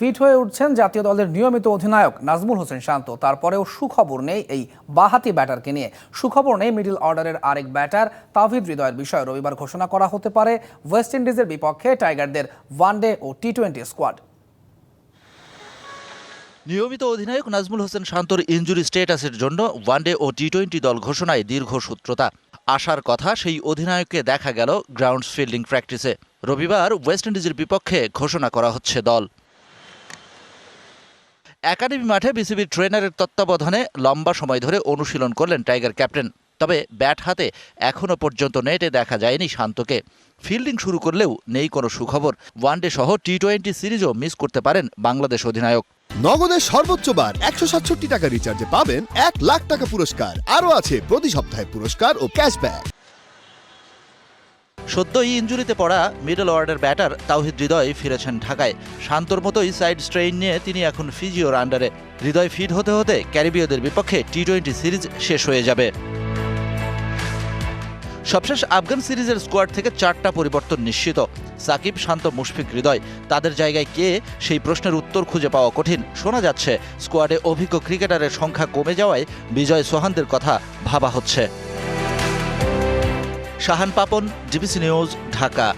Fit হয়ে উঠছেন জাতীয় দলের নিয়মিত অধিনায়ক নাজমুল হোসেন শান্ত। তারপরেও সুখবর নেই এই বাহাতি ব্যাটারকে নিয়ে। সুখবর নেই মিডল অর্ডারের আরেক ব্যাটার। তাভিদ হৃদয়ের বিষয়ে রবিবার ঘোষণা করা হতে পারে। ওয়েস্ট ইন্ডিজের বিপক্ষে টাইগারদের ওয়ানডে ও টি টোয়েন্টি স্কোয়াড। নিয়মিত অধিনায়ক নাজমুল হোসেন শান্তর ইনজুরি স্টেটাসের জন্য ওয়ানডে ও টি টোয়েন্টি দল ঘোষণায় দীর্ঘ সূত্রতা। আসার কথা সেই অধিনায়ককে দেখা গেল গ্রাউন্ডস ফিল্ডিং প্র্যাকটিসে। রবিবার ওয়েস্ট ইন্ডিজের বিপক্ষে ঘোষণা করা হচ্ছে দল। একাডেমি মাঠে বিসিবির ট্রেনারের তত্ত্বাবধানে লম্বা সময় ধরে অনুশীলন করলেন টাইগার ক্যাপ্টেন। তবে ব্যাট হাতে এখনও পর্যন্ত নেটে দেখা যায়নি শান্তকে। ফিল্ডিং শুরু করলেও নেই কোনো সুখবর। ওয়ানডে সহ টি টোয়েন্টি সিরিজও মিস করতে পারেন বাংলাদেশ অধিনায়ক। নগদের সর্বোচ্চ বার একশো সাতষট্টি টাকা রিচার্জে পাবেন এক লাখ টাকা পুরস্কার। আরও আছে প্রতি সপ্তাহে পুরস্কার ও ক্যাশব্যাক। সদ্যই ইঞ্জুরিতে পড়া middle order batter Towhid Hridoy ফিরেছেন ঢাকায়। শান্তর মতোই সাইড স্ট্রেইন নিয়ে তিনি এখন ফিজিওর আন্ডারে। হৃদয় ফিট হতে হতে ক্যারিবীয়দের বিপক্ষে টি টোয়েন্টি সিরিজ শেষ হয়ে যাবে। সবশেষ আফগান সিরিজের স্কোয়াড থেকে চারটা পরিবর্তন নিশ্চিত। সাকিব, শান্ত, মুশফিক, হৃদয়, তাদের জায়গায় কে? সেই প্রশ্নের উত্তর খুঁজে পাওয়া কঠিন। শোনা যাচ্ছে, স্কোয়াডে অভিজ্ঞ ক্রিকেটারের সংখ্যা কমে যাওয়ায় বিজয় সোহানদের কথা ভাবা হচ্ছে। Shahan Papon DBC news Dhaka.